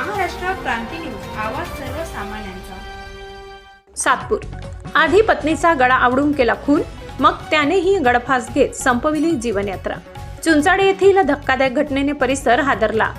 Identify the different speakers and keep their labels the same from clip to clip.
Speaker 1: क्रांती news आवाज सर्वसामान्यांचा.
Speaker 2: सातपूर. आधी पत्नीचा गळा आवडून केला खून मग त्यानेही गडफास घेत संपविली जीवनयात्रा. चुंचाडे येथील धक्कादायक घटनेने परिसर हादरला.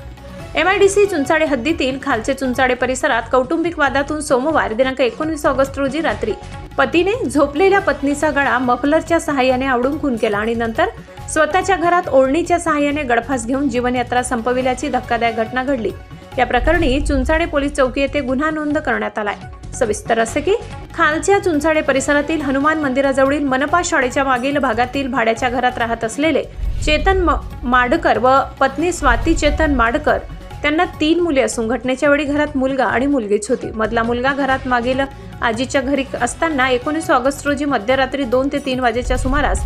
Speaker 2: एमआयडीसी चुंचाडे हद्दीतील खालचे चुंचाडे परिसरात कौटुंबिक वादातून सोमवार दिनांक एकोणवीस ऑगस्ट रोजी रात्री पतीने झोपलेल्या पत्नीचा गळा मफलरच्या सहाय्याने आवडून खून केला आणि नंतर स्वतःच्या घरात ओढणीच्या सहाय्याने गडफास घेऊन जीवनयात्रा संपविल्याची धक्कादायक घटना घडली. या प्रकरणी चुंचाडे पोलीस चौकी येथे गुन्हा नोंद करण्यात आलाय. सविस्तर असे की खालच्या चुंचाडे परिसरातील हनुमान मंदिराजवळील मनपा शाळेच्या मागील भागातील भाड्याच्या घरात राहत असलेले चेतन माडकर व पत्नी स्वाती चेतन माडकर त्यांना तीन मुले असून घटनेच्या वेळी घरात मुलगा आणि मुलगीच होती. मधला मुलगा घरात मागील आजीच्या घरी असताना एकोणीस ऑगस्ट रोजी मध्यरात्री दोन ते तीन वाजेच्या सुमारास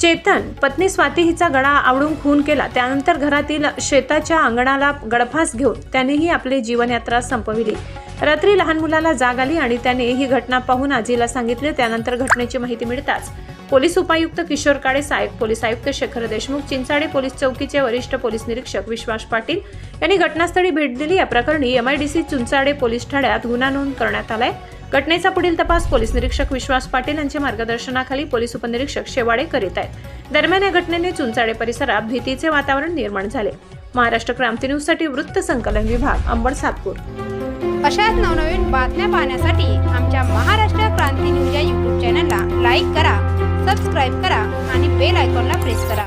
Speaker 2: चेतन पत्नी स्वाती हिचा गळा आवडून खून केला. त्यानंतर घरातील शेताच्या अंगणाला गळफास घेऊन त्यानेही आपली जीवनयात्रा संपविली. रात्री लहान मुलाला जाग आली आणि त्याने ही घटना पाहून आजीला सांगितले. त्यानंतर घटनेची माहिती मिळताच पोलीस उपायुक्त किशोर काळे साहेब पोलीस आयुक्त शेखर देशमुख चिंचाडे पोलीस चौकीचे वरिष्ठ पोलीस निरीक्षक विश्वास पाटील यांनी घटनास्थळी भेट दिली. या प्रकरणी एमआयडीसी चुंचाडे पोलीस ठाण्यात गुन्हा नोंद करण्यात आलाय. घटनेचा पुढील तपास पोलीस निरीक्षक विश्वास पाटील यांच्या मार्गदर्शनाखाली पोलीस उपनिरीक्षक शेवाडे करीत आहेत. दरम्यान या घटनेने चुंचाडे परिसरात भीतीचे वातावरण निर्माण झाले. महाराष्ट्र क्रांती न्यूजसाठी वृत्त संकलन विभाग अंबड सातपूर.
Speaker 3: अशाच नवनवीन बातम्या पाहण्यासाठी आमच्या महाराष्ट्र क्रांती न्यूज या यूट्यूब चॅनलला लाईक करा सबस्क्राईब करा आणि बेल आयकॉनला प्रेस करा.